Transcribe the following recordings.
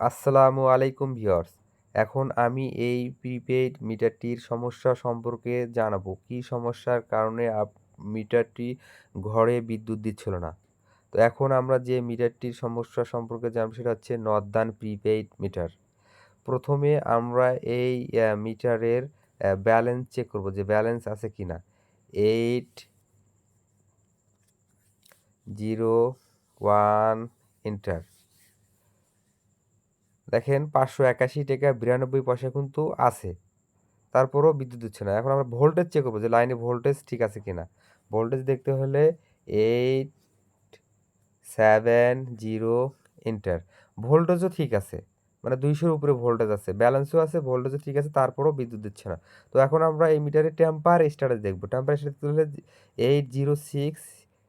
আসসালামু আলাইকুম ভিউয়ার্স। এখন আমি এই প্রিপেইড মিটারটির সমস্যা সম্পর্কে জানাব। কী সমস্যার কারণে মিটারটি ঘরে বিদ্যুৎ দিচ্ছিল না? তো এখন আমরা যে মিটারটির সমস্যা সম্পর্কে জানব সেটা হচ্ছে নর্দান প্রিপেইড মিটার। প্রথমে আমরা এই মিটারের ব্যালেন্স চেক করব যে ব্যালেন্স আছে কি না এইট জিরো ওয়ান এন্টার দেখেন পাঁচশো একাশি টাকা বিরানব্বই পয়সা কিন্তু আছে। তারপরেও বিদ্যুৎ দিচ্ছে না। এখন আমরা ভোল্টেজ চেক করব যে লাইনে ভোল্টেজ ঠিক আছে কিনা। ভোল্টেজ দেখতে হলে এইট সেভেন জিরো এন্টার ভোল্টেজও ঠিক আছে। মানে দুইশোর উপরে ভোল্টেজ আছে। ব্যালেন্সও আছে ভোল্টেজও ঠিক আছে, তারপরেও বিদ্যুৎ দিচ্ছে না। তো এখন আমরা এই মিটারে টেম্পার স্টার্টে দেখব। টেম্পার স্টার্ট হলে এইট জিরো সিক্স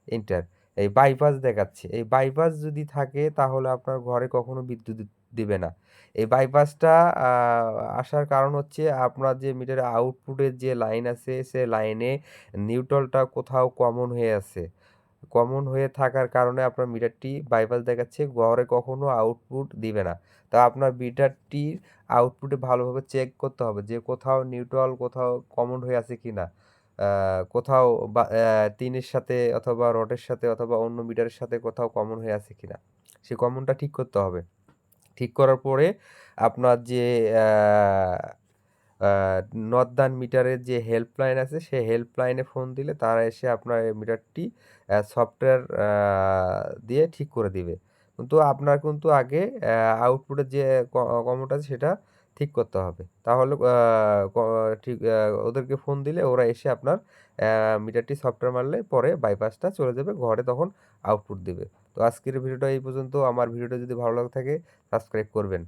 এন্টার এই বাইপাস দেখাচ্ছে। এই বাইপাস যদি থাকে তাহলে আপনার ঘরে কখনো বিদ্যুৎ দিবে না। এই বাইপাসটা আসার কারণ হচ্ছে আপনার যে মিটারের আউটপুটের যে লাইন আছে, সে লাইনে নিউট্রালটা কোথাও কমন হয়ে আছে। কমন হয়ে থাকার কারণে আপনার মিটারটি বাইপাস দেখাচ্ছে ঘরে কখনো আউটপুট দিবে না। তা আপনার মিটারটির আউটপুটে ভালোভাবে চেক করতে হবে যে কোথাও নিউট্রাল কোথাও কমন হয়ে আছে কি না কোথাও বা তিনের সাথে অথবা রডের সাথে অথবা অন্য মিটারের সাথে কোথাও কমন হয়ে আছে কি না সে কমনটা ঠিক করতে হবে। ঠিক করার পরে আপনার যে নর্দান মিটারের যে হেল্পলাইন আছে সেই হেল্পলাইনে ফোন দিলে তারা এসে আপনার মিটারটি সফটওয়্যার দিয়ে ঠিক করে দিবে। কিন্তু আপনার কিন্তু আগে আউটপুটের যে কমোটা আছে সেটা ঠিক করতে হবে। তাহলে ঠিক ওদেরকে ফোন দিলে ওরা এসে আপনার মিটারটি সফটওয়্যার মারলে পরে বাইপাসটা চলে যাবে, ঘরে তখন আউটপুট দেবে। তো আজকের ভিডিওটা এই পর্যন্ত। আমার ভিডিওটা যদি ভালো লাগে থাকে সাবস্ক্রাইব করবেন।